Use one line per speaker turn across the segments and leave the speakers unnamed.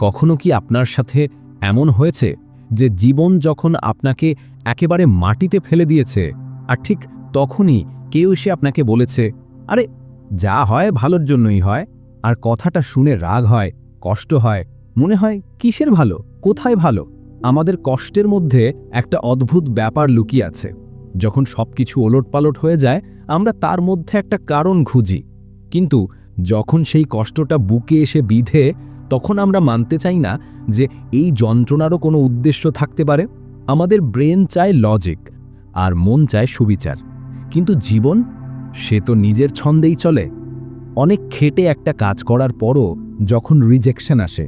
কখনো কি আপনার সাথে এমন হয়েছে যে জীবন যখন আপনাকে একেবারে মাটিতে ফেলে দিয়েছে, আর ঠিক তখনই কেউ এসে আপনাকে বলেছে, আরে, যা হয় ভালোর জন্যই হয়, আর কথাটা শুনে রাগ হয়, কষ্ট হয়। মনে হয়, কিসের ভালো? কোথায় ভালো? আমাদের কষ্টের মধ্যে একটা অদ্ভুত ব্যাপার লুকিয়ে আছে। যখন সব সবকিছু ওলটপালট হয়ে যায়, আমরা তার মধ্যে একটা কারণ খুঁজি। কিন্তু যখন সেই কষ্টটা বুকে এসে বিধে তখন আমরা মানতে চাই না যে এই যন্ত্রণারও কোনো উদ্দেশ্য থাকতে পারে। আমাদের ব্রেন চায় লজিক আর মন চায় সুবিচার। কিন্তু জীবন, সে তো নিজের ছন্দেই চলে। অনেক খেটে একটা কাজ করার পরও যখন রিজেকশন আসে,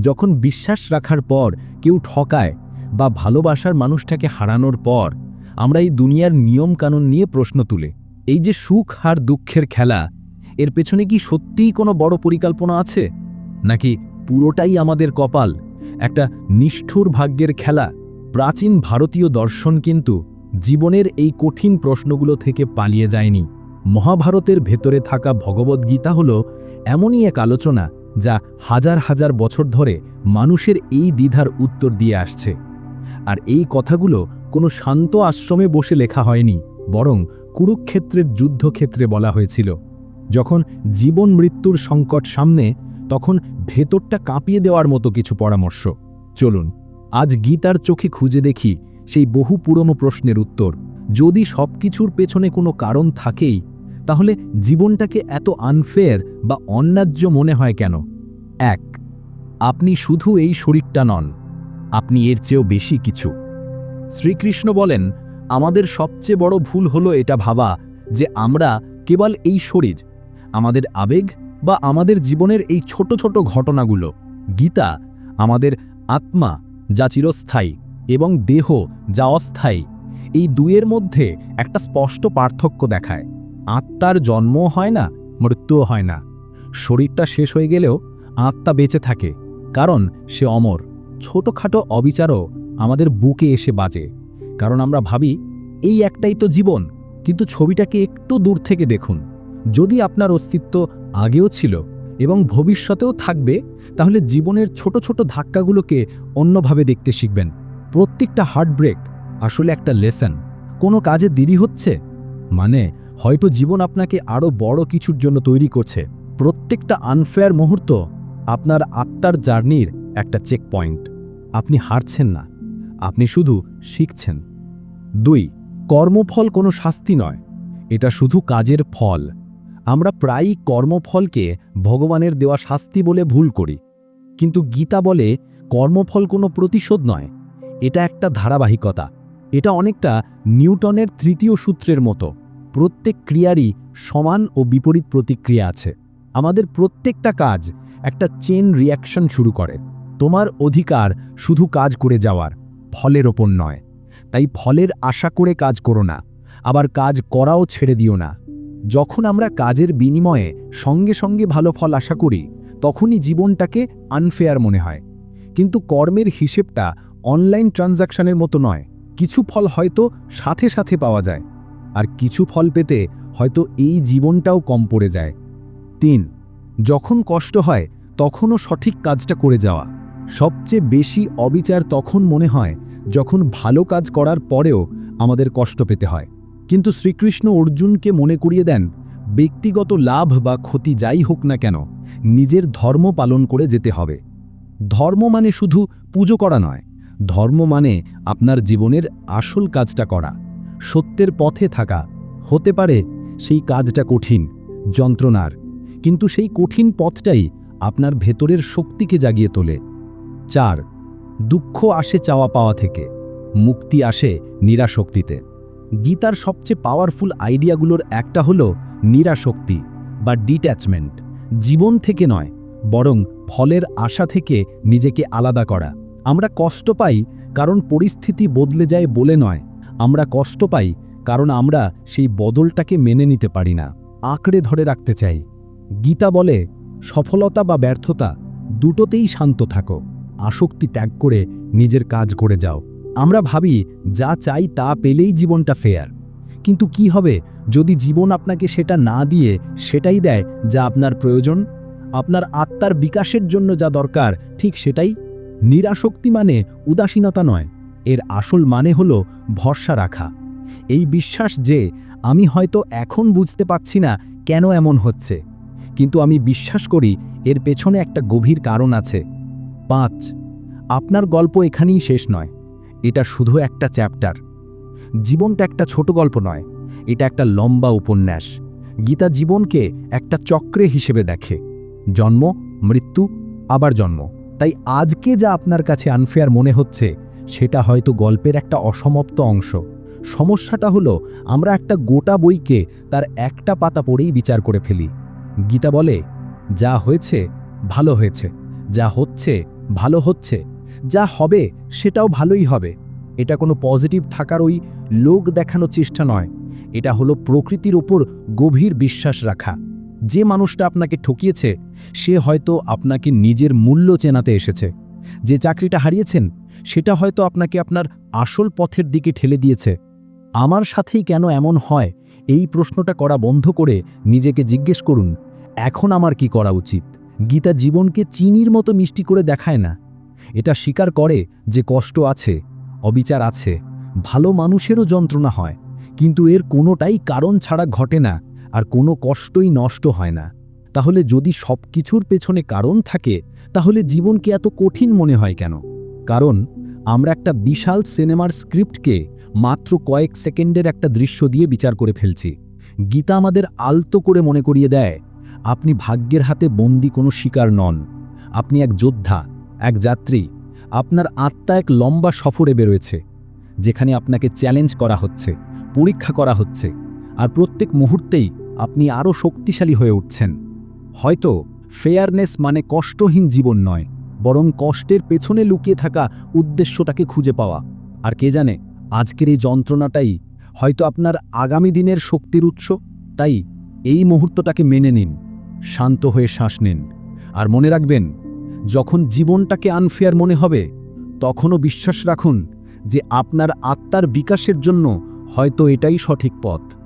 যখন বিশ্বাস রাখার পর কেউ ঠকায় বা ভালোবাসার মানুষটাকে হারানোর পর আমরা এই দুনিয়ার নিয়মকানুন নিয়ে প্রশ্ন তুলে, এই যে সুখ আর দুঃখের খেলা, এর পেছনে কি সত্যিই কোনো বড় পরিকল্পনা আছে? নাকি পুরোটাই আমাদের কপাল? একটা নিষ্ঠুর ভাগ্যের খেলা। প্রাচীন ভারতীয় দর্শন কিন্তু জীবনের এই কঠিন প্রশ্নগুলো থেকে পালিয়ে যায়নি। মহাভারতের ভেতরে থাকা ভগবদ্গীতা হল এমনই এক আলোচনা যা হাজার হাজার বছর ধরে মানুষের এই দ্বিধার উত্তর দিয়ে আসছে। আর এই কথাগুলো কোনো শান্ত আশ্রমে বসে লেখা হয়নি, বরং কুরুক্ষেত্রের যুদ্ধক্ষেত্রে বলা হয়েছিল। যখন জীবন মৃত্যুর সংকট সামনে তখন ভেতরটা কাঁপিয়ে দেওয়ার মতো কিছু পরামর্শ। চলুন, আজ গীতার চোখে খুঁজে দেখি সেই বহু পুরনো প্রশ্নের উত্তর। যদি সবকিছুর পেছনে কোনো কারণ থাকেই, তাহলে জীবনটাকে এত আনফেয়ার বা অন্যায্য মনে হয় কেন? এক, আপনি শুধু এই শরীরটা নন, আপনি এর চেয়েও বেশি কিছু। শ্রীকৃষ্ণ বলেন, আমাদের সবচেয়ে বড় ভুল হলো এটা ভাবা যে আমরা কেবল এই শরীর, আমাদের আবেগ বা আমাদের জীবনের এই ছোট ছোট ঘটনাগুলো। গীতা আমাদের আত্মা, যা চিরস্থায়ী এবং দেহ, যা অস্থায়ী, এই দুয়ের মধ্যে একটা স্পষ্ট পার্থক্য দেখায়। আত্মার জন্মও হয় না, মৃত্যুও হয় না। শরীরটা শেষ হয়ে গেলেও আত্মা বেঁচে থাকে, কারণ সে অমর। ছোটখাটো অবিচারও আমাদের বুকে এসে বাজে, কারণ আমরা ভাবি, এই একটাই তো জীবন, কিন্তু ছবিটাকে একটু দূর থেকে দেখুন। যদি আপনার অস্তিত্ব আগেও ছিল এবং ভবিষ্যতেও থাকবে, তাহলে জীবনের ছোট ছোট ধাক্কাগুলোকে অন্যভাবে দেখতে শিখবেন। প্রত্যেকটা হার্টব্রেক আসলে একটা লেসন কোনো কাজে দেরি হচ্ছে? মানে হয়তো জীবন আপনাকে আরও বড় কিছুর জন্য তৈরি করছে। প্রত্যেকটা আনফেয়ার মুহূর্ত আপনার আত্মার জার্নির একটা চেক পয়েন্ট আপনি হারছেন না। আপনি শুধু শিখছেন। দুই, কর্মফল কোনো শাস্তি নয়। এটা শুধু কাজের ফল। আমরা প্রায়ই কর্মফলকে ভগবানের দেওয়া শাস্তি বলে ভুল করি। কিন্তু গীতা বলে কর্মফল কোনো প্রতিশোধ নয়। এটা একটা ধারাবাহিকতা। এটা অনেকটা নিউটনের তৃতীয় সূত্রের মতো। প্রত্যেক ক্রিয়ারই সমান ও বিপরীত প্রতিক্রিয়া আছে। আমাদের প্রত্যেকটা কাজ একটা চেন রিয়াকশন শুরু করে। তোমার অধিকার শুধু কাজ করে যাওয়ার, ফলের ওপর নয়। তাই ফলের আশা করে কাজ করো না। আবার কাজ করাও ছেড়ে দিও না। যখন আমরা কাজের বিনিময়ে সঙ্গে সঙ্গে ভালো ফল আশা করি, তখনই জীবনটাকে আনফেয়ার মনে হয়। কিন্তু কর্মের হিসেবটা অনলাইন ট্রানজাকশনের মতো নয়। কিছু ফল হয়তো সাথে সাথে পাওয়া যায়, আর কিছু ফল পেতে হয়তো এই জীবনটাও কম পড়ে যায়। তিন, যখন কষ্ট হয়, তখনও সঠিক কাজটা করে যাওয়া। সবচেয়ে বেশি অবিচার তখন মনে হয়, যখন ভালো কাজ করার পরেও আমাদের কষ্ট পেতে হয়। কিন্তু শ্রীকৃষ্ণ অর্জুনকে মনে করিয়ে দেন, ব্যক্তিগত লাভ বা ক্ষতি যাই হোক না কেন, নিজের ধর্ম পালন করে যেতে হবে। ধর্ম মানে শুধু পুজো করা নয়, ধর্ম মানে আপনার জীবনের আসল কাজটা করা, সত্যের পথে থাকা। হতে পারে সেই কাজটা কঠিন, যন্ত্রণার, কিন্তু সেই কঠিন পথটাই আপনার ভেতরের শক্তিকে জাগিয়ে তোলে। চার, দুঃখ আসে চাওয়া পাওয়া থেকে, মুক্তি আসে নিরাশক্তিতে। গীতার সবচেয়ে পাওয়ারফুল আইডিয়াগুলোর একটা হলো নিরাশক্তি বা ডিট্যাচমেন্ট জীবন থেকে নয়, বরং ফলের আশা থেকে নিজেকে আলাদা করা। আমরা কষ্ট পাই কারণ পরিস্থিতি বদলে যায় বলে নয়। আমরা কষ্ট পাই কারণ আমরা সেই বদলটাকে মেনে নিতে পারি না। আঁকড়ে ধরে রাখতে চাই। গীতা বলে, সফলতা বা ব্যর্থতা দুটোতেই শান্ত থাকো। আসক্তি ত্যাগ করে নিজের কাজ করে যাও। আমরা ভাবি, যা চাই তা পেলেই জীবনটা ফেয়ার কিন্তু কি হবে যদি জীবন আপনাকে সেটা না দিয়ে সেটাই দেয় যা আপনার প্রয়োজন? আপনার আত্মার বিকাশের জন্য যা দরকার, ঠিক সেটাই? নিরাসক্তি মানে উদাসীনতা নয়, এর আসল মানে হল ভরসা রাখা। এই বিশ্বাস যে আমি হয়তো এখন বুঝতে পাচ্ছি না কেন এমন হচ্ছে, কিন্তু আমি বিশ্বাস করি এর পেছনে একটা গভীর কারণ আছে। পাঁচ, আপনার গল্প এখানেই শেষ নয়। এটা শুধু একটা চ্যাপ্টার। জীবনটা একটা ছোট গল্প নয়, এটা একটা লম্বা উপন্যাস। গীতা জীবনকে একটা চক্রে হিসেবে দেখে। জন্ম, মৃত্যু, আবার জন্ম। তাই আজকে যা আপনার কাছে আনফেয়ার মনে হচ্ছে, সেটা হয়তো গল্পের একটা অসমাপ্ত অংশ। সমস্যাটা হলো, আমরা একটা গোটা বইকে তার একটা পাতা পড়েই বিচার করে ফেলি। গীতা বলে, যা হয়েছে, ভালো হয়েছে। যা হচ্ছে, ভালো হচ্ছে। যা হবে সেটাও ভালোই হবে। এটা কোনো পজিটিভ থাকার ওই লোক দেখানো চেষ্টা নয়। এটা হলো প্রকৃতির ওপর গভীর বিশ্বাস রাখা। যে মানুষটা আপনাকে ঠকিয়েছে, সে হয়তো আপনাকে নিজের মূল্য চেনাতে এসেছে। যে চাকরিটা হারিয়েছেন, সেটা হয়তো আপনাকে আপনার আসল পথের দিকে ঠেলে দিয়েছে। আমার সাথেই কেন এমন হয়? এই প্রশ্নটা করা বন্ধ করে নিজেকে জিজ্ঞেস করুন, এখন আমার কি করা উচিত? গীতা জীবনকে চিনির মতো মিষ্টি করে দেখায় না। এটা স্বীকার করে যে কষ্ট আছে, অবিচার আছে, ভালো মানুষেরও যন্ত্রণা হয়, কিন্তু এর কোনোটাই কারণ ছাড়া ঘটে না আর কোনো কষ্টই নষ্ট হয় না। তাহলে যদি সব কিছুর পেছনে কারণ থাকে, তাহলে জীবনকে এত কঠিন মনে হয় কেন? কারণ আমরা একটা বিশাল সিনেমার স্ক্রিপ্টকে মাত্র কয়েক সেকেন্ডের একটা দৃশ্য দিয়ে বিচার করে ফেলছি। গীতা আমাদের আলতো করে মনে করিয়ে দেয়, আপনি ভাগ্যের হাতে বন্দি কোনো শিকার নন, আপনি এক যোদ্ধা এক যাত্রী আপনার আত্মা এক লম্বা সফরে বেরোয়েছে, যেখানে আপনাকে চ্যালেঞ্জ করা হচ্ছে, পরীক্ষা করা হচ্ছে, আর প্রত্যেক মুহূর্তেই আপনি আরও শক্তিশালী হয়ে উঠছেন। হয়তো ফেয়ারনেস মানে কষ্টহীন জীবন নয়, বরং কষ্টের পেছনে লুকিয়ে থাকা উদ্দেশ্যটাকে খুঁজে পাওয়া। আর কে জানে, আজকের এই যন্ত্রণাটাই হয়তো আপনার আগামী দিনের শক্তির উৎস। তাই এই মুহূর্তটাকে মেনে নিন, শান্ত হয়ে শ্বাস নিন, আর মনে রাখবেন যখন জীবনটাকে আনফেয়ার মনে হবে, তখনও বিশ্বাস রাখুন যে আপনার আত্মার বিকাশের জন্য হয়তো এটাই সঠিক পথ।